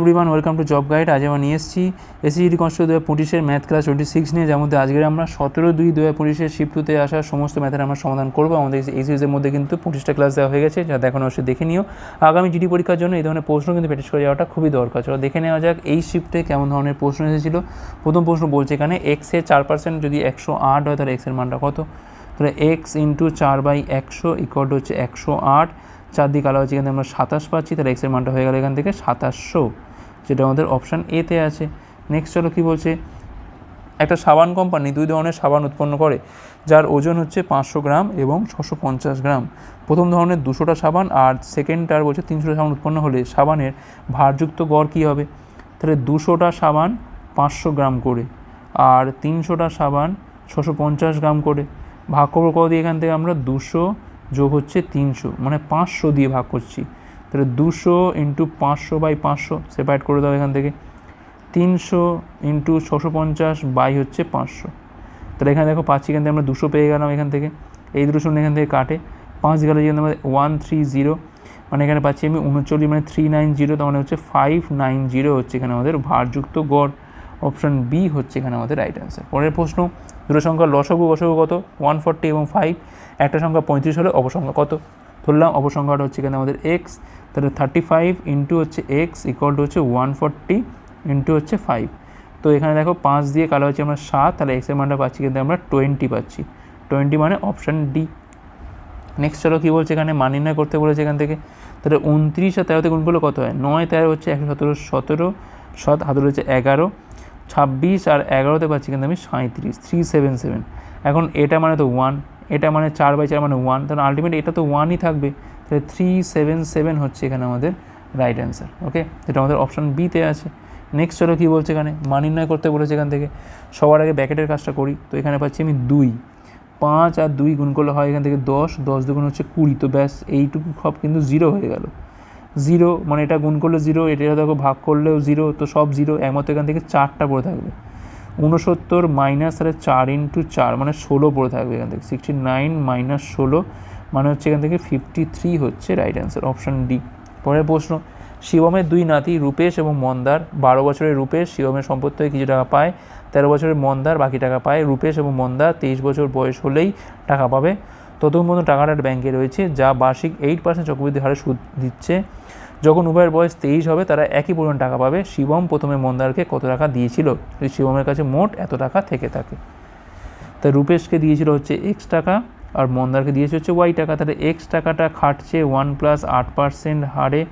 Everyone welcome to job guide আজ আমরা নিয়ে এসেছি এসিজিডি কনস্টেবল দু হাজার পঁচিশের ম্যাথ ক্লাস টোয়েন্টি সিক্স নিয়ে, যার মধ্যে আজকে আমরা সতেরো দুই দু হাজার পঁচিশের শিফটুতে আসা সমস্ত ম্যাথের আমরা সমাধান করব। আমাদের এই সিরিজের মধ্যে কিন্তু পঁচিশটা ক্লাস দেওয়া হয়ে গেছে, যা দেখানো অবশ্যই দেখে নিও। আগামী জিডি পরীক্ষার জন্য এই ধরনের প্রশ্ন কিন্তু প্র্যাকটিস করে যাওয়াটা খুবই দরকার। চলো দেখে নেওয়া যাক এই শিফটে কেমন ধরনের প্রশ্ন এসেছিল। প্রথম প্রশ্ন বলছে এখানে এক্সের চার পার্সেন্ট যদি একশো আট হয়, তাহলে এক্সের মানটা কত? তাহলে এক্স ইন্টু চার বাই একশো ইকট হচ্ছে একশো আট। চার দিকে আলাদা হচ্ছে এখানে আমরা সাতাশ পাচ্ছি, তাহলে এক্সের মানটা হয়ে গেল এখান থেকে সাতাশশো, যেটা আমাদের অপশান এতে আছে। নেক্সট চলো কী বলছে? একটা সাবান কোম্পানি দুই ধরনের সাবান উৎপন্ন করে, যার ওজন হচ্ছে পাঁচশো গ্রাম এবং ছশো পঞ্চাশ গ্রাম। প্রথম ধরনের দুশোটা সাবান আর সেকেন্ডটার বলছে তিনশোটা সাবান উৎপন্ন হলে সাবানের ভারযুক্ত গড় কী হবে? তাহলে দুশোটা সাবান পাঁচশো গ্রাম করে আর তিনশোটা সাবান ছশো পঞ্চাশ গ্রাম করে। ভাগ করব কত দিয়ে? এখান থেকে আমরা দুশো যোগ হচ্ছে তিনশো মানে পাঁচশো দিয়ে ভাগ করছি। তাহলে দুশো ইন্টু পাঁচশো বাই পাঁচশো সেপারেট করে দাও এখান থেকে। তিনশো ইন্টু ছশো পঞ্চাশ বাই হচ্ছে পাঁচশো। তাহলে এখানে দেখো পাচ্ছি এখান থেকে আমরা দুশো পেয়ে গেলাম এখান থেকে। এই দুটো শূন্য এখান থেকে কাটে। পাঁচ গেলে যেখানে আমাদের ওয়ান থ্রি জিরো মানে এখানে পাচ্ছি আমি উনচল্লিশ মানে থ্রি নাইন জিরো, তার মানে হচ্ছে ফাইভ নাইন জিরো হচ্ছে এখানে আমাদের ভারযুক্ত গড়। অপশান বি হচ্ছে এখানে আমাদের রাইট অ্যান্সার পরের প্রশ্ন, দুটো সংখ্যা লসগু গসগু কত? ওয়ান ফর্টি এবং ফাইভ একটা সংখ্যা পঁয়ত্রিশ হলে অপসংখ্যা কত? ধরলাম অপসংখ্যাটা হচ্ছে এখানে আমাদের এক্স তাহলে থার্টি ফাইভ ইন্টু হচ্ছে এক্স ইকুয়াল টু হচ্ছে ওয়ান ফর্টি ইন্টু হচ্ছে ফাইভ তো এখানে দেখো পাঁচ দিয়ে কালো হচ্ছে আমরা সাত, তাহলে এক্সের মানটা পাচ্ছি কিন্তু আমরা টোয়েন্টি পাচ্ছি। টোয়েন্টি মানে অপশান ডি নেক্সট চলো কী বলছে এখানে? মান নির্ণয় করতে বলেছে এখান থেকে। তাহলে উনত্রিশ আর তেরোতে গুণ করলে কত হয়? নয়, তেরো হচ্ছে একশো সতেরো সতেরো, সাত হাতের হচ্ছে এগারো। ছাব্বিশ আর এগারোতে পাচ্ছি কিন্তু আমি সাঁত্রিশ থ্রি সেভেন সেভেন এখন এটা মানে তো ওয়ান এটা মানে চার বাই চার মানে ওয়ান তাহলে আলটিমেট এটা তো ওয়ানই থাকবে। তাহলে থ্রি সেভেন সেভেন হচ্ছে এখানে আমাদের রাইট অ্যান্সার ওকে যেটা আমাদের অপশান বিতে আছে। নেক্সট চলো কী বলছে এখানে? মান নির্ণয় করতে বলেছে এখান থেকে। সবার আগে ব্যাকেটের কাজটা করি, তো এখানে পাচ্ছি আমি দুই। পাঁচ আর দুই গুণ করলে হয় এখান থেকে দশ দশ দুগুণ হচ্ছে কুড়ি, তো ব্যাস এইটুকু সব কিন্তু জিরো হয়ে গেল। জিরো মানে এটা গুণ করলে জিরো, এটা দেখো ভাগ করলেও জিরো, তো সব জিরো একমাত্র এখান থেকে চারটা পড়ে থাকবে। ঊনসত্তর মাইনাস তাহলে চার ইন্টু চার মানে ষোলো পড়ে থাকবে এখান থেকে। সিক্সটি নাইন মাইনাস ষোলো মানে হচ্ছে এখান থেকে ফিফটি থ্রি হচ্ছে রাইট অ্যান্সার অপশান ডি পরের প্রশ্ন, শিবমের দুই নাতি রূপেশ এবং মন্দার, বারো বছরের রূপেশ, শিবমের সম্পত্তি থেকে কিছু টাকা পায়, তেরো বছরের মন্দার বাকি টাকা পায়, রূপেশ এবং মন্দার তেইশ বছর বয়স হলেই টাকা পাবে। ততক্ষণ পর্যন্ত টাকাটা ব্যাংকে রয়েছে, যা বার্ষিক এইট পার্সেন্ট চক্রবৃদ্ধি হারে সুদ দিচ্ছে। যখন উভয়ের বয়স তেইশ হবে, তারা একই পরিমাণ টাকা পাবে। শিবম প্রথমে মন্দারকে কত টাকা দিয়েছিল? শিবমের কাছে মোট এত টাকা থেকে থাকে। তাই রূপেশকে দিয়েছিল হচ্ছে এক্স টাকা, আর মন্দারকে দিয়েছে হচ্ছে ওয়াই টাকা। তাহলে এক্স টাকাটা খাটছে ওয়ান প্লাস আট পার্সেন্ট হারে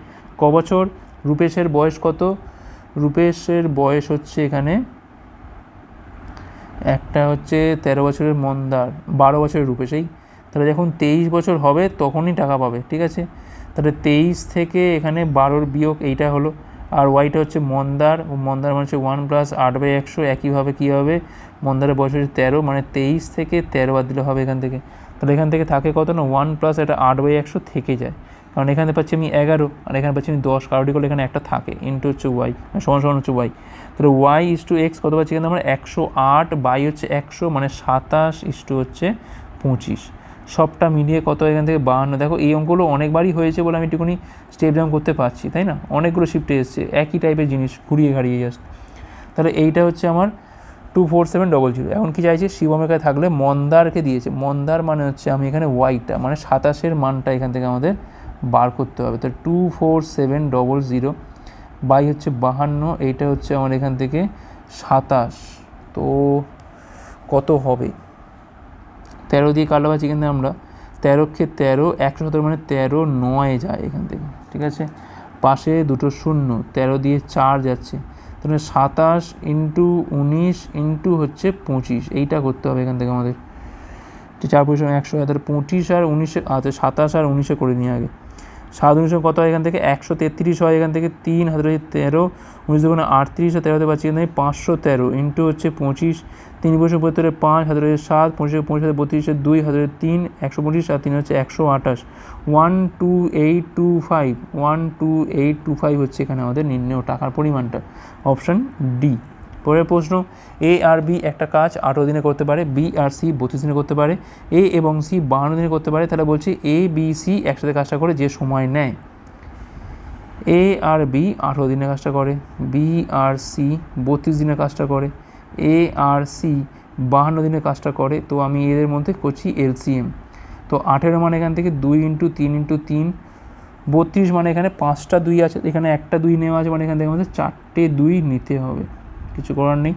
ক বছর। রূপেশের বয়স কত? রূপেশের বয়স হচ্ছে এখানে একটা হচ্ছে তেরো বছরের মন্দার, বারো বছরের রূপেশেই। তাহলে যখন তেইশ বছর হবে, তখনই টাকা পাবে, ঠিক আছে? তাহলে তেইশ থেকে এখানে বারোর বিয়োগ এইটা হলো, আর ওয়াইটা হচ্ছে মন্দার মন্দার মানে হচ্ছে ওয়ান প্লাস আট বাই একশো, একইভাবে কী হবে? মন্দারের বয়স হচ্ছে তেরো মানে তেইশ থেকে তেরো বাদ দিলে হবে এখান থেকে। তাহলে এখান থেকে থাকে কত না? ওয়ান প্লাস এটা আট বাই একশো থেকে যায়। কারণ এখানে পাচ্ছি আমি এগারো, আর এখানে পাচ্ছি আমি দশ। কারোটি করলে এখানে একটা থাকে ইন্টু হচ্ছে ওয়াই সমান সমান হচ্ছে ওয়াই। তাহলে ওয়াই ইস টু এক্স কত পাচ্ছি এখানে? আমরা একশো আট বাই হচ্ছে একশো মানে সাতাশ ইস টু হচ্ছে পঁচিশ। সবটা মিলিয়ে কত এখান থেকে বাহান্ন? দেখো, এই অঙ্কগুলো অনেকবারই হয়েছে বলে আমি একটুখানি স্টেপ জাম করতে পারছি, তাই না? অনেকগুলো শিফটে এসছে, একই টাইপের জিনিস, ঘুরিয়ে ঘাড়িয়ে জাস্ট তাহলে এইটা হচ্ছে আমার two four seven double zero এখন কি চাইছে? শিবমের কাছে থাকলে মন্দারকে দিয়েছে। মন্দার মানে হচ্ছে আমি এখানে ওয়াইটা মানে সাতাশের মানটা এখান থেকে আমাদের বার করতে হবে। তো two four seven double zero by হচ্ছে বাহান্ন, এইটা হচ্ছে আমার এখান থেকে সাতাশ। তো কত হবে? তেরো দিয়ে কাটলে পাচ্ছি কিন্তু আমরা তেরোকে তেরো, একশো সতেরো মানে তেরো নয় যায় এখান থেকে, ঠিক আছে? পাশে দুটো শূন্য, তেরো দিয়ে চার যাচ্ছে। তাহলে সাতাশ ইন্টু উনিশ ইন্টু হচ্ছে পঁচিশ, এইটা করতে হবে এখান থেকে আমাদের। চার পয়সা একশো তাহলে পঁচিশ আর উনিশে আচ্ছা সাতাশ আর উনিশে করে নিয়ে আগে। সাত উনিশে কত হয় এখান থেকে? একশো তেত্রিশ হয় এখান থেকে তিন হাতে রয়েছে তেরো। উনিশ দুগুণে আটত্রিশ আর তেরোতে পাচ্ছি এখান থেকে পাঁচশো তেরো। ইন্টু হচ্ছে পঁচিশ, তিন বছর পঁয়ত্তরে পাঁচ হাতে রয়েছে সাত, পঁচিশে পঁচিশ হাতে বত্রিশে দুই হাতে তিন, একশো পঁচিশ, আর তিন হচ্ছে একশো আঠাশ। One two eight two five one two eight two five হচ্ছে এখানে আমাদের নির্ণয় টাকার পরিমাণটা। অপশান ডি পরের প্রশ্ন এ আর বি একটা কাজ আঠেরো দিনে করতে পারে বি আর সি বত্রিশ দিনে করতে পারে এ এবং সি বাহান্ন দিনে করতে পারে, তাহলে বলছি এ বি সি একসাথে কাজটা করে যে সময় নেয়। এ আর বি আঠেরো দিনের কাজটা করে বি আর সি বত্রিশ দিনের কাজটা করে এ আর সি বাহান্ন দিনের কাজটা করে, তো আমি এদের মধ্যে করছি এলসিএম তো আঠেরো মানে এখান থেকে দুই ইন্টু তিন ইন্টু তিন, বত্রিশ মানে এখানে পাঁচটা দুই আছে, এখানে একটা দুই নেওয়া আছে মানে এখান থেকে আমাদের চারটে দুই নিতে হবে। কিছু করার নেই।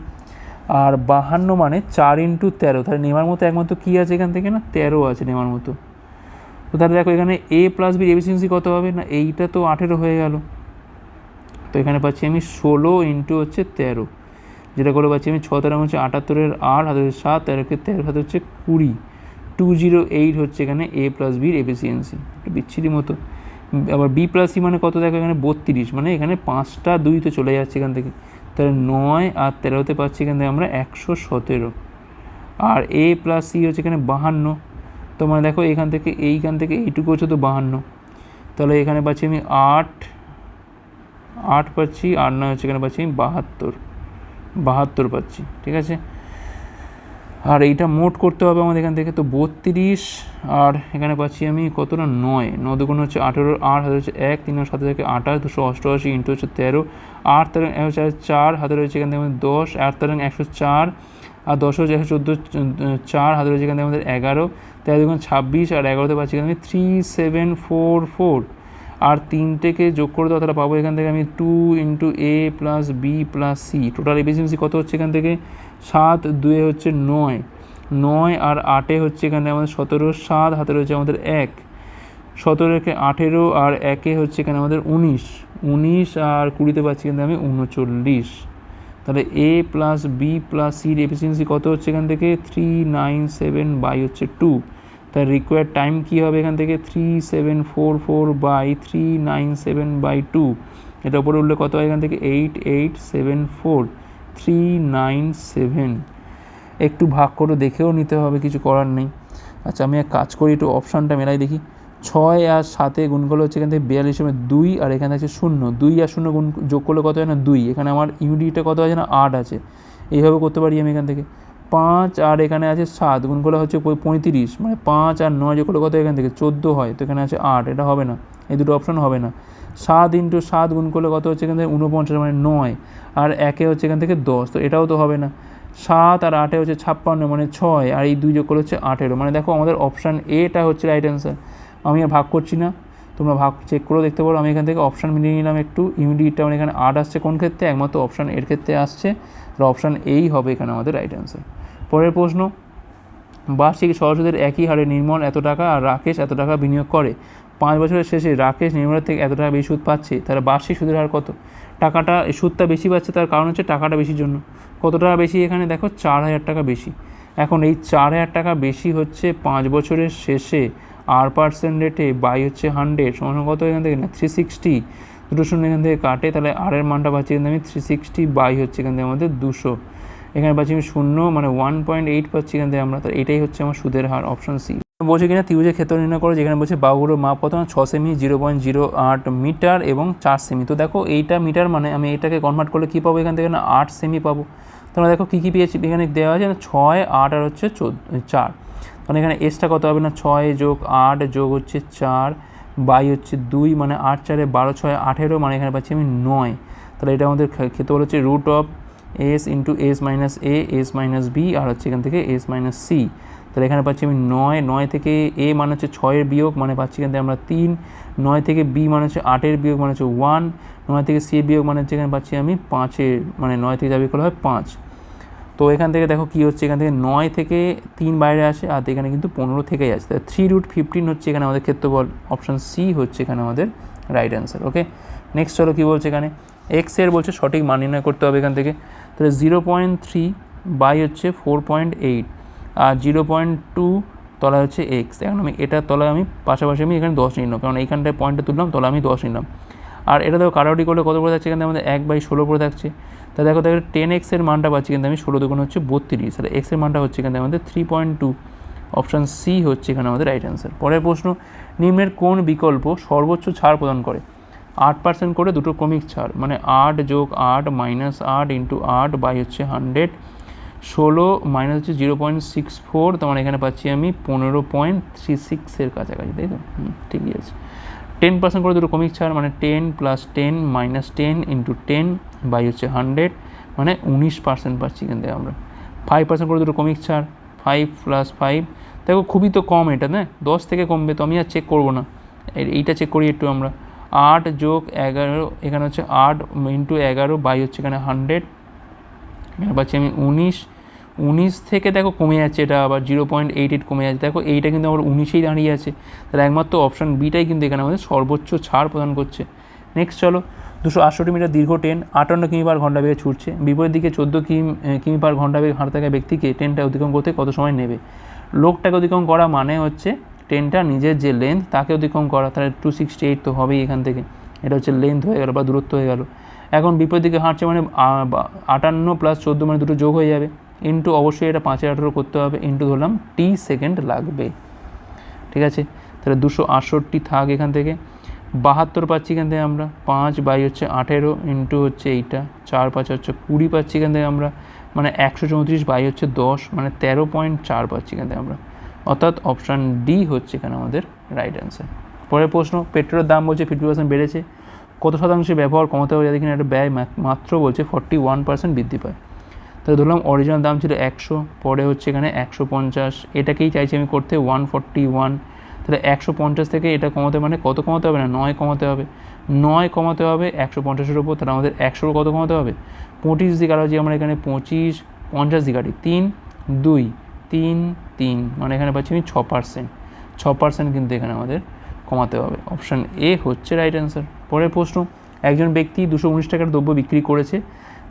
আর বাহান্ন মানে চার ইন্টু তেরো। তাহলে নেওয়ার মতো একমাত্র কী আছে এখান থেকে না? তেরো আছে নেওয়ার মতো। তো তাহলে দেখো এখানে এ প্লাস বির এফিসিয়েন্সি কত হবে? না, এইটা তো আঠেরো হয়ে গেল। তো এখানে পাচ্ছি আমি ষোলো ইন্টু হচ্ছে তেরো। যেটা করে পাচ্ছি আমি ছ তেরো হচ্ছে আটাত্তরের আট, হাতে সাত তেরোকে তেরো, হাতে হচ্ছে কুড়ি। টু জিরো এইট হচ্ছে এখানে এ প্লাস বির এফিসিয়েন্সি একটা বিচ্ছিরি মতো। আবার বি প্লাস সি মানে কত? দেখো এখানে বত্রিশ। মানে এখানে পাঁচটা দুই তো চলে যাচ্ছে এখান থেকে। তাহলে নয় আর তেরোতে পাচ্ছি এখান থেকে আমরা একশো সতেরো। আর এ প্লাস সি হচ্ছে এখানে বাহান্ন। তো মানে দেখো এখান থেকে, এইখান থেকে এইটুকু হচ্ছে তো বাহান্ন। তাহলে এখানে পাচ্ছি আমি আট আট পাচ্ছি, আর নয় হচ্ছে এখানে পাচ্ছি আমি বাহাত্তর। বাহাত্তর পাচ্ছি, ঠিক আছে? আর এইটা মোট করতে হবে আমাদের এখান থেকে, তো বত্রিশ, আর এখানে পাচ্ছি আমি কতটা? নয়। ন দুগুণ হচ্ছে আঠেরো, আট হাতে হচ্ছে এক, তিন সাথে থেকে আঠাশ, দুশো অষ্টআশি ইন্টু হচ্ছে তেরো, আট তেরো হচ্ছে চার, হাতে রয়েছে এখান থেকে আমাদের দশ, আট তেরো একশো চার, আর দশ হচ্ছে একশো চোদ্দ, চার হাতে রয়েছে এখান থেকে আমাদের এগারো, তেরো দুগুণ ছাব্বিশ, আর এগারোতে পাচ্ছি এখান থেকে থ্রি সেভেন ফোর ফোর আর তিনটেকে যোগ করে দেওয়া তাহলে পাবো এখান থেকে আমি two into A plus B plus C total efficiency কত হচ্ছে এখান থেকে? সাত দুয়ে হচ্ছে নয়। নয় আর আটে হচ্ছে এখানে আমাদের সতেরো, সাত হাতে রয়েছে আমাদের এক। সতেরোকে আঠেরো আর একে হচ্ছে এখানে আমাদের উনিশ। উনিশ আর কুড়িতে পাচ্ছি কিন্তু আমি উনচল্লিশ। তাহলে এ প্লাস বি প্লাস সির এফিসিয়েন্সি কত হচ্ছে এখান থেকে? থ্রি নাইন সেভেন বাই হচ্ছে টু তার রিকোয়ার্ড টাইম কী হবে এখান থেকে? Three seven four four by three nine seven by two এটা উপরে উঠলে কত হয় এখান থেকে? Eight eight seven four three nine seven একটু ভাগ করে দেখেও নিতে হবে, কিছু করার নেই। আচ্ছা আমি এক কাজ করি, একটু অপশানটা মেলাই দেখি। ছয় আর সাতে গুণ করলে হচ্ছে এখান থেকে বিয়াল্লিশ সময় দুই, আর এখানে আছে শূন্য। দুই আর শূন্য গুণ যোগ করলে কত হয় না? দুই। এখানে আমার ইউনিটটা কত আছে না? আট আছে। এইভাবে করতে পারি আমি এখান থেকে। পাঁচ আর এখানে আছে সাত, গুণ করলে হচ্ছে পঁয়- পঁয়ত্রিশ। মানে পাঁচ আর নয় যোগ করলে কত এখান থেকে? চোদ্দ হয়। তো এখানে আছে আট। এটা হবে না। এই দুটো অপশন হবে না। সাত ইন্টু সাত গুণ করলে কত হচ্ছে এখান থেকে? উনপঞ্চাশ মানে নয়। আর একে হচ্ছে এখান থেকে দশ। তো এটাও তো হবে না। সাত আর আটে হচ্ছে ছাপ্পান্ন মানে ছয়। আর এই দুই যোগ করলে হচ্ছে আঠেরো। মানে দেখো আমাদের অপশান এটা হচ্ছে রাইট অ্যান্সার আমি আর ভাগ করছি না। তোমরা ভাগ চেক করেও দেখতে পারো। আমি এখান থেকে অপশান মিলিয়ে নিলাম একটু। ইউনিটটা মানে এখানে আট আসছে কোন ক্ষেত্রে? একমাত্র অপশান এর ক্ষেত্রে আসছে। আর অপশান এই হবে এখানে আমাদের রাইট অ্যান্সার পরের প্রশ্ন। বার্ষিক সহসুদের একই হারে নির্মল এত টাকা আর রাকেশ এত টাকা বিনিয়োগ করে। পাঁচ বছরের শেষে রাকেশ নির্মলের থেকে এত টাকা বেশি সুদ পাচ্ছে তাহলে বার্ষিক সুদের হার কত? টাকাটা, সুদটা বেশি পাচ্ছে, তার কারণ হচ্ছে টাকাটা বেশির জন্য। কত টাকা বেশি এখানে? দেখো, চার হাজার টাকা বেশি। এখন এই চার হাজার টাকা বেশি হচ্ছে পাঁচ বছরের শেষে। আর পার্সেন্ট রেটে বাই হচ্ছে হান্ড্রেড, সমান কত এখান থেকে? না থ্রি সিক্সটি দুটো শূন্য এখান থেকে কাটে, তাহলে আর এর মানটা পাচ্ছি এখান আমি থ্রি সিক্সটি বাই হচ্ছে এখান থেকে আমাদের দুশো। এখানে পাচ্ছি আমি শূন্য মানে ওয়ান পয়েন্ট এইট পাচ্ছি এখান থেকে আমরা তো এটাই হচ্ছে আমার সুদের হার অপশন সি বলছে কিনা, ত্রিভুজের ক্ষেত্র নির্ণয় করো, যেখানে বলছে বাহুগুলোর মাপ কত ছ সেমি, জিরো পয়েন্ট জিরো আট মিটার এবং চার সেমি। তো দেখো এইটা মিটার মানে আমি এটাকে কনভার্ট করলে কী পাবো? এখান থেকে না আট সেমি পাবো। তোমরা দেখো কী কী পেয়েছি, এখানে দেওয়া আছে না, ছয়, আট আর হচ্ছে চোদ্দ, চার। তাহলে এখানে এসটা কত হবে না, ছয় যোগ আট যোগ হচ্ছে চার, বাই হচ্ছে দুই মানে আট চারে বারো, ছয়, আঠেরো মানে এখানে পাচ্ছি আমি নয়। তাহলে এটা আমাদের ক্ষেত্র হচ্ছে root of S into S minus A S minus B আর হচ্ছে এখান থেকে এস মাইনাস সি তাহলে এখানে পাচ্ছি আমি নয় নয় থেকে এ মানে হচ্ছে ছয়ের বিয়োগ মানে পাচ্ছি এখান আমরা তিন, নয় থেকে বি মানে হচ্ছে আটের বিয়োগ মানে হচ্ছে ওয়ান, নয় থেকে সি বিয়োগ মানে হচ্ছে এখানে পাচ্ছি আমি পাঁচের মানে নয় থেকে যাবে করা হয় পাঁচ। তো এখান থেকে দেখো কী হচ্ছে, এখান থেকে নয় থেকে তিন বাইরে আসে, আর এখানে কিন্তু পনেরো থেকেই আসে। তাহলে থ্রি রুট ফিফটিন হচ্ছে এখানে আমাদের ক্ষেত্রফল অপশান সি হচ্ছে এখানে আমাদের রাইট অ্যান্সার ওকে নেক্সট চলো কী বলছে এখানে? এক্সের বলছে সঠিক মান নির্ণয় করতে হবে এখান থেকে। তাহলে জিরো পয়েন্ট থ্রি বাই হচ্ছে ফোর পয়েন্ট এইট আর জিরো পয়েন্ট টু তলায় হচ্ছে এক্স এখন আমি এটার তলায় আমি পাশাপাশি আমি এখানে দশ নিলাম, কারণ এইখানটায় পয়েন্টটা তুললাম, তলায় আমি দশ নিলাম। আর এটা দেখো কারাউটি করলে কত পড়ে থাকছে এখানে? আমাদের এক বাই ষোলো পড়ে থাকছে তা দেখো দেখো টেন এক্সের মানটা পাচ্ছি কিন্তু আমি ষোলো দুগুণ হচ্ছে বত্রিশ। তাহলে এক্সের মানটা হচ্ছে এখানে আমাদের three point two option C হচ্ছে এখানে আমাদের রাইট অ্যান্সার পরের প্রশ্ন, নিম্নের কোন বিকল্প সর্বোচ্চ ছাড় প্রদান করে? আট পার্সেন্ট করে দুটো ক্রমিক ছাড় মানে আট যোগ আট মাইনাস আট ইন্টু আট বাই হচ্ছে হান্ড্রেড ষোলো মাইনাস হচ্ছে জিরো পয়েন্ট সিক্স ফোর তার মানে এখানে পাচ্ছি আমি পনেরো পয়েন্ট থ্রি সিক্সের কাছাকাছি, তাই তো? ঠিকই আছে। টেন পার্সেন্ট করে দুটো কমিক ছাড় মানে ten plus ten minus ten into ten by হচ্ছে হান্ড্রেড মানে উনিশ পার্সেন্ট পাচ্ছি এখান থেকে আমরা। ফাইভ পার্সেন্ট করে দুটো কমিক ছাড় ফাইভ প্লাস ফাইভ দেখো খুবই তো কম এটা না দশ থেকে কমবে তো আমি আর চেক করব না। এই- এইটা চেক করি একটু আমরা। আট যোগ এগারো, এখানে হচ্ছে আট ইন্টু এগারো বাই হচ্ছে এখানে হান্ড্রেড এখানে পাচ্ছি আমি উনিশ উনিশ থেকে দেখো কমে যাচ্ছে, এটা আবার জিরো পয়েন্ট এইট এইট কমে যাচ্ছে। দেখো এইটা কিন্তু আমার উনিশেই দাঁড়িয়ে আছে। তাহলে একমাত্র অপশান বিটাই কিন্তু এখানে আমাদের সর্বোচ্চ ছাড় প্রদান করছে। নেক্সট চলো, দুশো আটষট্টি মিটার দীর্ঘ ট্রেন আটান্ন কিমি পার ঘণ্টা বেগে ছুটছে। বিপরীত দিকে চোদ্দ কিমি কিমি পার ঘণ্টা বেগে হাঁটতে থাকা ব্যক্তিকে ট্রেনটা অতিক্রম করতে কত সময় নেবে? লোকটাকে অতিক্রম করা মানে হচ্ছে ট্রেনটা নিজের যে লেন্থ তাকে অতিক্রম করা। তাহলে টু সিক্সটি এইট তো হবেই এখান থেকে। এটা হচ্ছে লেন্থ হয়ে গেল বা দূরত্ব হয়ে গেল। এখন বিপরীত দিকে হাঁটছে মানে আটান্ন প্লাস চোদ্দ মানে দুটো যোগ হয়ে যাবে। ইন্টু অবশ্যই এটা পাঁচের আঠেরো করতে হবে ইন্টু ধরলাম টি সেকেন্ড লাগবে। ঠিক আছে? তাহলে দুশো আটষট্টি থাক এখান থেকে। বাহাত্তর পাচ্ছি এখান থেকে আমরা, পাঁচ বাই হচ্ছে আঠেরো ইন্টু হচ্ছে এইটা, চার পাঁচ হচ্ছে কুড়ি পাচ্ছি এখান থেকে আমরা মানে একশো চৌত্রিশ বাই হচ্ছে দশ মানে তেরো পয়েন্ট চার পাচ্ছি এখান থেকে আমরা। অর্থাৎ অপশান ডি হচ্ছে এখানে আমাদের রাইট অ্যান্সার পরের প্রশ্ন, পেট্রোলের দাম বলছে ফিফটি পার্সেন্ট বেড়েছে। কত শতাংশে ব্যবহার কমাতে হবে যাতে কিনা একটা ব্যয় মাত্র বলছে ফর্টি ওয়ান পার্সেন্ট বৃদ্ধি পায়। তাহলে ধরলাম অরিজিনাল দাম ছিল একশো, পরে হচ্ছে এখানে একশো পঞ্চাশ। এটাকেই চাইছি আমি করতে ওয়ান ফর্টি ওয়ান তাহলে একশো পঞ্চাশ থেকে এটা কমাতে মানে কত কমাতে হবে না? নয় কমাতে হবে। নয় কমাতে হবে একশো পঞ্চাশের ওপর তাহলে আমাদের একশোর কত কমাতে হবে? পঁচিশ দিকে আরও যে আমরা এখানে পঁচিশ, পঞ্চাশ দিকে কাটি। তিন, দুই, তিন তিন। মানে এখানে পাচ্ছি আমি ছ পার্সেন্ট ছ পার্সেন্ট কিন্তু এখানে আমাদের কমাতে হবে। অপশান এ হচ্ছে রাইট অ্যান্সার পরের প্রশ্ন, একজন ব্যক্তি দুশো উনিশ টাকার দ্রব্য বিক্রি করেছে।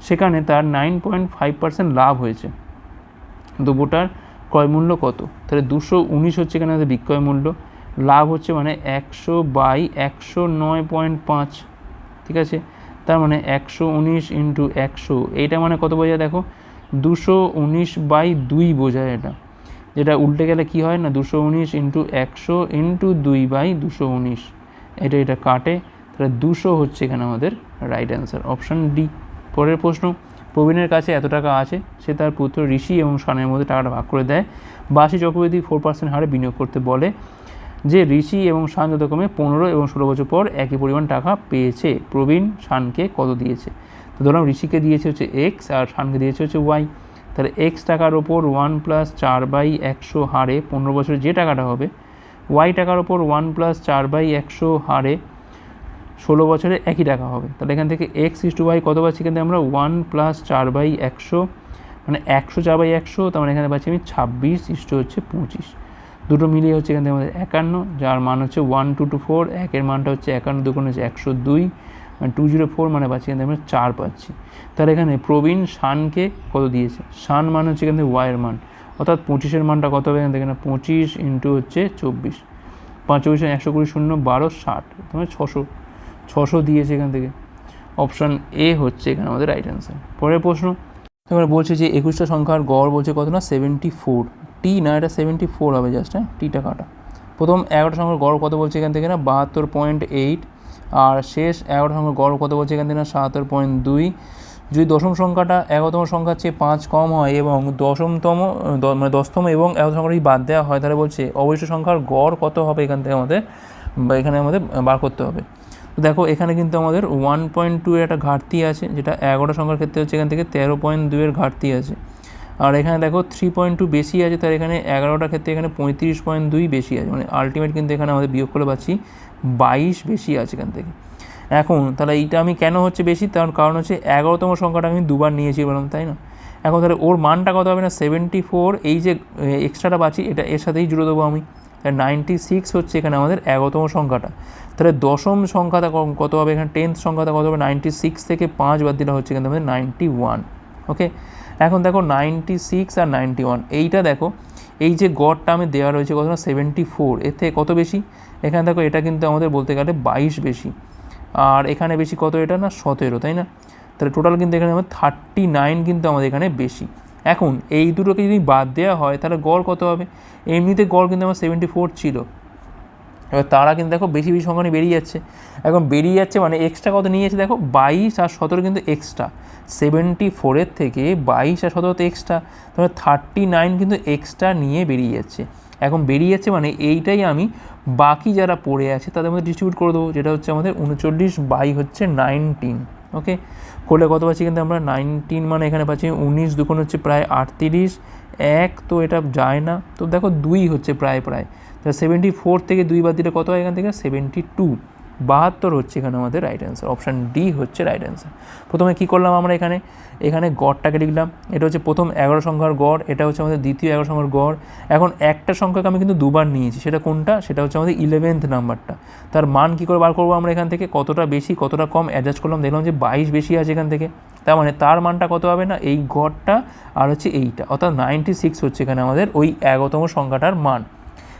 সেখানে তার নাইন পয়েন্ট ফাইভ পার্সেন্ট লাভ হয়েছে। দ্রব্যটার ক্রয় মূল্য কত? তাহলে দুশো উনিশ হচ্ছে এখানে আমাদের বিক্রয় মূল্য। লাভ হচ্ছে মানে একশো বাই একশো নয় পয়েন্ট পাঁচ। ঠিক আছে? তার মানে একশো উনিশ ইন্টু একশো। এইটা মানে কত বোঝায় দেখো? দুশো উনিশ বাই দুই বোঝায় এটা। যেটা উল্টে গেলে কি হয় না? দুশো উনিশ ইন্টু একশো ইন্টু দুই বাই দুশো উনিশ। এটা এটা কাটে। তাহলে দুশো হচ্ছে এখানে আমাদের রাইট অ্যান্সার অপশান ডি পরের প্রশ্ন, প্রবীণের কাছে এত টাকা আছে, সে তার পুত্র ঋষি এবং শানের মধ্যে টাকাটা ভাগ করে দেয়। বাসি চক্রবর্তী ফোর পার্সেন্ট হারে বিনিয়োগ করতে বলে যে, ঋষি এবং শান যথাক্রমে পনেরো এবং ষোলো বছর পর একই পরিমাণ টাকা পেয়েছে। প্রবীণ শানকে কত দিয়েছে? তো ধরলাম ঋষিকে দিয়েছে হচ্ছে এক্স আর শানকে দিয়েছে হচ্ছে ওয়াই তাহলে এক্স টাকার ওপর ওয়ান প্লাস চার বাই একশো হারে পনেরো বছরে যে টাকাটা হবে ওয়াই টাকার ওপর ওয়ান প্লাস চার বাই একশো হারে ষোলো বছরে একই টাকা হবে। তাহলে এখান থেকে এক্স ইস টু ওয়াই কত পাচ্ছি এখান থেকে আমরা ওয়ান প্লাস চার বাই একশো মানে একশো চার বাই একশো, তার মানে এখানে পাচ্ছি আমি ছাব্বিশ ইস টু হচ্ছে পঁচিশ। দুটো মিলিয়ে হচ্ছে এখান থেকে আমাদের একান্ন, যার মান হচ্ছে ওয়ান টু টু ফোর একের মানটা হচ্ছে একান্ন, দুগুণ হচ্ছে একশো দুই মানে টু জিরো ফোর মানে পাচ্ছি এখান থেকে আমরা চার পাচ্ছি। তাহলে এখানে প্রবীণ শানকে কত দিয়েছে? শান মান হচ্ছে এখান থেকে ওয়াইয়ের মান। অর্থাৎ পঁচিশের মানটা কত হবে এখান থেকে না? পঁচিশ ইন্টু হচ্ছে চব্বিশ। পাঁচ চব্বিশ একশো কুড়ি শূন্য, বারো ষাট তোমার ছশো ছশো দিয়েছে এখান থেকে। অপশান এ হচ্ছে এখানে আমাদের রাইট অ্যান্সার পরের প্রশ্ন এবার বলছে যে একুশটা সংখ্যার গড় বলছে কত না? সেভেন্টি ফোর টি না, এটা সেভেন্টি ফোর হবে জাস্ট হ্যাঁ? টিটা কাটা। প্রথম এগারোটা সংখ্যার গড় কত বলছে এখান থেকে না? বাহাত্তর পয়েন্ট এইট আর শেষ এগারোটা সংখ্যার গড় কত বলছে এখান থেকে না? সাতাত্তর পয়েন্ট দুই। যদি দশম সংখ্যাটা এগারোতম সংখ্যার চেয়ে পাঁচ কম হয় এবং দশমতম মানে দশতম এবং এগারোতম সংখ্যাটা বাদ দেওয়া হয়, তাহলে বলছে অবশিষ্ট সংখ্যার গড় কত হবে এখান থেকে আমাদের এখানে আমাদের বার করতে হবে। দেখো, এখানে কিন্তু আমাদের ওয়ান পয়েন্ট টু একটা ঘাটতি আছে, যেটা এগারোটা সংখ্যার ক্ষেত্রে হচ্ছে এখান থেকে তেরো পয়েন্ট দুয়ের ঘাটতি আছে। আর এখানে দেখো থ্রি পয়েন্ট টু বেশি আছে, তার এখানে এগারোটার ক্ষেত্রে এখানে পঁয়ত্রিশ পয়েন্ট দুই বেশি আছে। মানে আলটিমেট কিন্তু এখানে আমাদের বিয়োগ করে পাচ্ছি বাইশ বেশি আছে এখান থেকে। এখন, তাহলে এইটা আমি কেন হচ্ছে বেশি? তার কারণ হচ্ছে এগারোতম সংখ্যাটা আমি দুবার নিয়েছি বললাম, তাই না? এখন তাহলে ওর মানটা কত হবে না? সেভেন্টি ফোর এই যে এক্সট্রাটা পাচ্ছি, এটা এর সাথেই জুড়ে দেবো আমি। নাইনটি সিক্স হচ্ছে এখানে আমাদের এগারোতম সংখ্যাটা। তাহলে দশম সংখ্যাটা কত হবে? এখানে টেন্থ সংখ্যাটা কত হবে? নাইনটি সিক্স থেকে পাঁচ বাদ দিলে হচ্ছে কিন্তু আমাদের নাইনটি ওয়ান ওকে এখন দেখো নাইনটি সিক্স আর নাইনটি ওয়ান এইটা দেখো, এই যে গড়টা আমি দেওয়া রয়েছে কত না? সেভেন্টি ফোর এর থেকে কত বেশি? এখানে দেখো এটা কিন্তু আমাদের বলতে গেলে বাইশ বেশি, আর এখানে বেশি কত এটা না? সতেরো, তাই না? তাহলে টোটাল কিন্তু এখানে আমার থার্টি নাইন কিন্তু আমাদের এখানে বেশি। এখন এই দুটোকে যদি বাদ দেওয়া হয়, তাহলে গড় কত হবে? এমনিতে গড় কিন্তু আমার সেভেন্টি ফোর ছিল এবার তারা কিন্তু দেখো বেশি বেশি সংখ্যা নিয়ে বেরিয়ে যাচ্ছে। এখন বেরিয়ে যাচ্ছে মানে এক্সট্রা কত নিয়েছে দেখো? বাইশ আর সতেরো কিন্তু এক্সট্রা সেভেন্টি ফোরের থেকে বাইশ আর সতেরো তো এক্সট্রা তাহলে থার্টি নাইন কিন্তু এক্সট্রা নিয়ে বেরিয়ে যাচ্ছে। এখন বেরিয়ে যাচ্ছে মানে এইটাই আমি বাকি যারা পড়ে আছে তাদের মধ্যে ডিস্ট্রিবিউট করে দেবো। যেটা হচ্ছে আমাদের উনচল্লিশ বাই হচ্ছে নাইনটিন ওকে করলে কত পাচ্ছি কিন্তু আমরা? নাইনটিন মানে এখানে পাচ্ছি উনিশ, দুগুণ হচ্ছে প্রায় আটত্রিশ। এক তো এটা যায় না। তো দেখো দুই হচ্ছে প্রায় প্রায়। তা সেভেন্টি ফোর থেকে দুই বাদ দিলে কত হয় এখান থেকে? সেভেন্টি টু বাহাত্তর হচ্ছে এখানে আমাদের রাইট অ্যান্সার অপশান ডি হচ্ছে রাইট অ্যান্সার প্রথমে কী করলাম আমরা এখানে? এখানে গড়টাকে লিখলাম, এটা হচ্ছে প্রথম এগারো সংখ্যার গড়, এটা হচ্ছে আমাদের দ্বিতীয় এগারো সংখ্যার গড়। এখন একটা সংখ্যাকে আমি কিন্তু দুবার নিয়েছি, সেটা কোনটা? সেটা হচ্ছে আমাদের ইলেভেন্থ নাম্বারটা। তার মান কী করে বার করব আমরা এখান থেকে? কতটা বেশি, কতটা কম? অ্যাডজাস্ট করলাম, দেখলাম যে বাইশ বেশি আছে এখান থেকে। তার মানে তার মানটা কত হবে না? এই গড়টা আর হচ্ছে এইটা। অর্থাৎ নাইনটি সিক্স হচ্ছে এখানে আমাদের ওই এগারোতম সংখ্যাটার মান।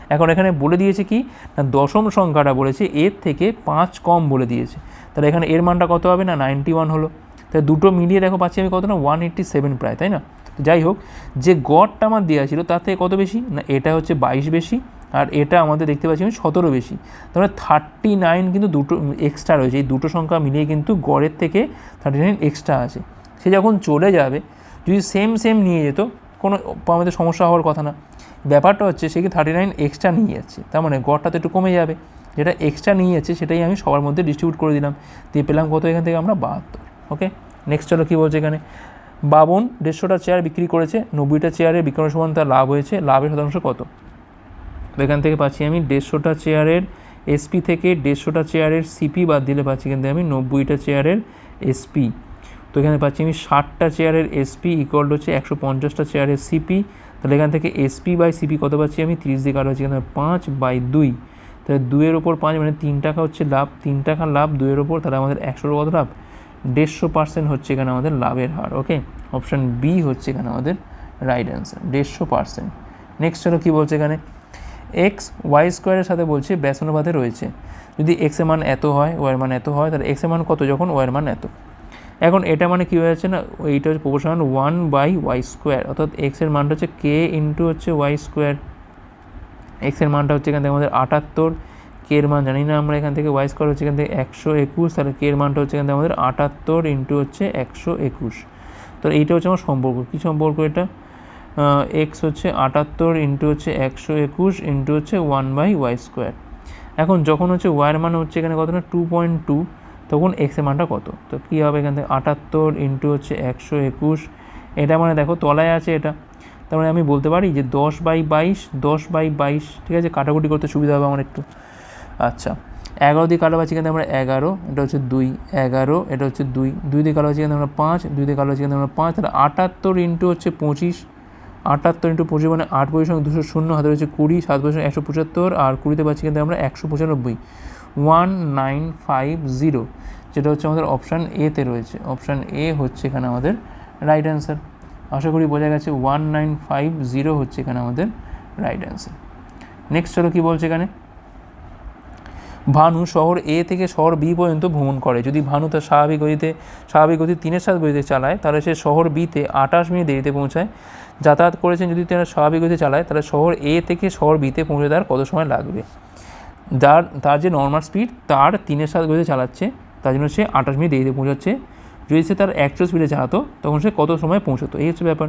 এখন এখানে বলে দিয়েছে কি? না, দশম সংখ্যাটা বলেছে, এর থেকে পাঁচ কম বলে দিয়েছে। তাহলে এখানে এর মানটা কত হবে? না নাইনটি ওয়ান হলো। তাই দুটো মিলিয়ে দেখো, পাচ্ছি আমি কত না ওয়ান এইট্টি সেভেন প্রায়, তাই না? তো যাই হোক, যে গড়টা আমার দেওয়া ছিল, তার থেকে কত বেশি? না, এটা হচ্ছে বাইশ বেশি, আর এটা আমাদের দেখতে পাচ্ছি আমি সতেরো বেশি। তাহলে থার্টি নাইন কিন্তু দুটো এক্সট্রা রয়েছে। এই দুটো সংখ্যা মিলিয়ে কিন্তু গড়ের থেকে থার্টি নাইন এক্সট্রা আছে। সে যখন চলে যাবে, যদি সেম সেম নিয়ে যেত, কোনো, আমাদের সমস্যা হওয়ার কথা না। ব্যাপারটা হচ্ছে সে কি থার্টি নাইন এক্সট্রা নিয়ে যাচ্ছে তার মানে গড়টা তো একটু কমে যাবে। যেটা এক্সট্রা নিয়ে যাচ্ছে সেটাই আমি সবার মধ্যে ডিস্ট্রিবিউট করে দিলাম। দিয়ে পেলাম কত? এখান থেকে আমরা বাহাত্তর। ওকে নেক্সট চলো কী বলছে এখানে? বাবন দেড়শোটা চেয়ার বিক্রি করেছে, নব্বইটা চেয়ারের বিক্রয় সমান তার লাভ হয়েছে। লাভের শতাংশ কত? এখান থেকে পাচ্ছি আমি দেড়শোটা চেয়ারের এসপি থেকে দেড়শোটা চেয়ারের সিপি বাদ দিলে পাচ্ছি কিন্তু আমি নব্বইটা চেয়ারের এসপি তো এখানে পাচ্ছি আমি ষাটটা চেয়ারের এসপি ইকুয়াল হচ্ছে একশো পঞ্চাশটা চেয়ারের সিপি তাহলে এখান থেকে এসপি বাই সিপি কত পাচ্ছি আমি? তিরিশ দিকে আরও হচ্ছে এখানে পাঁচ বাই দুই। তাহলে দুইয়ের ওপর পাঁচ মানে তিন টাকা হচ্ছে লাভ। তিন টাকা লাভ, দুইয়ের ওপর, তাহলে আমাদের একশোর কত লাভ? দেড়শো পার্সেন্ট হচ্ছে এখানে আমাদের লাভের হার ওকে অপশান বি হচ্ছে এখানে আমাদের রাইট অ্যান্সার দেড়শো পার্সেন্ট নেক্সট হলো কী বলছে এখানে? এক্স ওয়াই স্কোয়ারের সাথে বলছে ব্যসনুপাতে রয়েছে। যদি এক্সের মান এত হয় ওয়াইয়ের মান এত হয়, তাহলে এক্সের মান কত? যখন ওয়াইয়ের মান এত। এখন এটা মানে কী হয়ে যাচ্ছে না, এইটা হচ্ছে proportional one by Y square অর্থাৎ এক্সের মানটা হচ্ছে কে ইন্টু হচ্ছে ওয়াই স্কোয়ার এক্সের মানটা হচ্ছে এখান থেকে আমাদের আটাত্তর কে এর মান জানি না আমরা এখান থেকে ওয়াই স্কোয়ার হচ্ছে এখান থেকে একশো একুশ, তাহলে কে এর মানটা হচ্ছে এখান থেকে আমাদের আটাত্তর ইন্টু হচ্ছে একশো একুশ। তো এইটা হচ্ছে আমার সম্পর্ক, কী সম্পর্ক এটা? এক্স হচ্ছে আটাত্তর ইন্টু হচ্ছে একশো একুশ ইন্টু হচ্ছে ওয়ান বাই ওয়াই স্কোয়ার এখন যখন হচ্ছে ওয়াইয়ের মান হচ্ছে এখানে কত না টু পয়েন্ট টু তখন এক্সের মানটা কত? তো কী হবে এখান থেকে? আটাত্তর ইন্টু হচ্ছে একশো একুশ। এটা মানে দেখো তলায় আছে এটা। তার মানে আমি বলতে পারি যে দশ বাই বাইশ, দশ বাই বাইশ, ঠিক আছে? কাটাকুটি করতে সুবিধা হবে আমার একটু। আচ্ছা এগারো দিয়ে কালো পাচ্ছি এখানে আমরা এগারো, এটা হচ্ছে দুই, এগারো, এটা হচ্ছে দুই। দুই দিয়ে কালো পাচ্ছি এখানে আমরা পাঁচ, দুই দিয়ে কালো পাচ্ছি এখানে আমরা পাঁচ। তাহলে আটাত্তর ইন্টু হচ্ছে পঁচিশ। আটাত্তর ইন্টু পঁচিশ মানে আট বইয়ের সঙ্গে দুশো শূন্য হাতে রয়েছে কুড়ি, সাত বইয়ের একশো পঁচাত্তর, আর কুড়িতে পাচ্ছি কিন্তু আমরা একশো পঁচানব্বই। ওয়ান নাইন ফাইভ জিরো যেটা হচ্ছে আমাদের অপশান এতে রয়েছে। অপশান এ হচ্ছে এখানে আমাদের রাইট অ্যান্সার আশা করি বোঝা গেছে ওয়ান নাইন ফাইভ জিরো হচ্ছে এখানে আমাদের রাইট অ্যান্সার নেক্সট চলো কী বলছে এখানে? ভানু শহর এ থেকে শহর বি পর্যন্ত ভ্রমণ করে। যদি ভানু তার স্বাভাবিক গতিতে, স্বাভাবিক গতি তিনের সাত গতিতে চালায়, তাহলে সে শহর বিতে আঠাশ মিনিট দেরিতে পৌঁছায়। যাতায়াত করেছেন যদি তারা স্বাভাবিক গতিতে চালায়, তাহলে শহর এ থেকে শহর বিতে পৌঁছে দেওয়ার কত সময় লাগবে? যার, তার যে নর্মাল স্পিড তার তিনের সাত গতিতে চালাচ্ছে, তার জন্য সে আঠাশ মিনিট দেরিতে পৌঁছাচ্ছে। যদি সে তার অ্যাকচুয়াল স্পিডে চালাতো, তখন সে কত সময় পৌঁছতো? এই হচ্ছে ব্যাপার।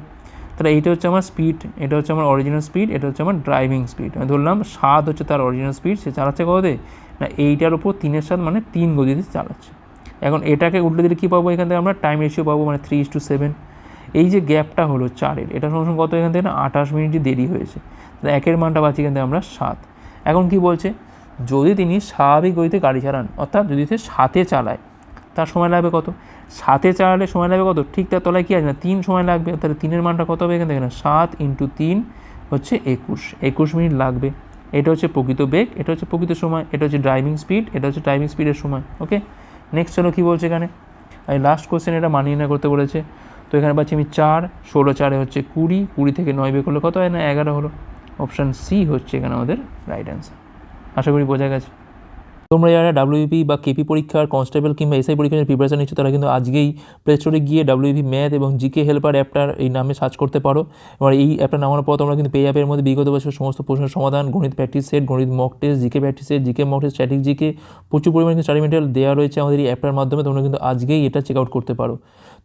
তাহলে এইটা হচ্ছে আমার স্পিড এটা হচ্ছে আমার অরিজিনাল স্পিড এটা হচ্ছে আমার ড্রাইভিং স্পিড আমি ধরলাম সাত হচ্ছে তার অরিজিনাল স্পিড সে চালাচ্ছে কততে? না, এইটার উপর তিনের সাত মানে তিন গতিতে চালাচ্ছে। এখন এটাকে উল্টে দিলে কী পাবো? এখান থেকে আমরা টাইম রেশিও পাবো মানে থ্রি ইস টু সেভেন এই যে গ্যাপটা হলো চারের, এটা সঙ্গে কত? এখান থেকে না, আঠাশ মিনিটই দেরি হয়েছে। তাহলে একের মানটা পাচ্ছি এখান থেকে আমরা সাত। এখন কি বলছে? যদি তিনি স্বাভাবিক গতিতে গাড়ি চালান, অর্থাৎ যদি সে সাথে চালায়, তার সময় লাগবে কত? সাথে চালালে সময় লাগবে কত? ঠিক তার তলায় কী আছে? না, তিন সময় লাগবে। তাহলে তিনের মানটা কত হবে এখান থেকে? না, সাত ইন্টু তিন হচ্ছে একুশ। একুশ মিনিট লাগবে। এটা হচ্ছে প্রকৃত বেগ, এটা হচ্ছে প্রকৃত সময়, এটা হচ্ছে ড্রাইভিং স্পিড এটা হচ্ছে ড্রাইভিং স্পিডের সময় ওকে নেক্সট চলো কী বলছে এখানে? এই লাস্ট কোশ্চেন এটা মানিয়ে না করতে বলেছে। তো এখানে পাচ্ছি আমি চার, ষোলো, চারে হচ্ছে কুড়ি কুড়ি থেকে নয় বের করলে কত হয়? না, এগারো হলো। অপশান সি হচ্ছে এখানে আমাদের রাইট অ্যান্সার আশা করি বোঝা গেছে। তোমরা যারা ডাব্লিউপি বা কেপি পরীক্ষার কনস্টেবল কিংবা এসআই পরীক্ষার প্রিপারেশন নিচ্ছ, তারা কিন্তু আজকেই প্লে স্টোরে গিয়ে ডাব্লিউপি ম্যাথ এবং জিকে হেল্পার অ্যাপটার এই নামে সার্চ করতে পারো। এবার এই অ্যাপটা নামানোর পর তোমরা কিন্তু পেয়ে অ্যাপের মধ্যে বিগত বছর সমস্ত প্রশ্নের সমাধান, গণিত প্র্যাকটিস সেট গণিত mock test GK practice set GK mock test static GK প্রচুর পরিমাণে স্টাডি মেটেরিয়াল দেওয়া রয়েছে আমাদের এই অ্যাপটার মাধ্যমে। তোমরা কিন্তু আজকেই এটা চেক আউট করতে পারো।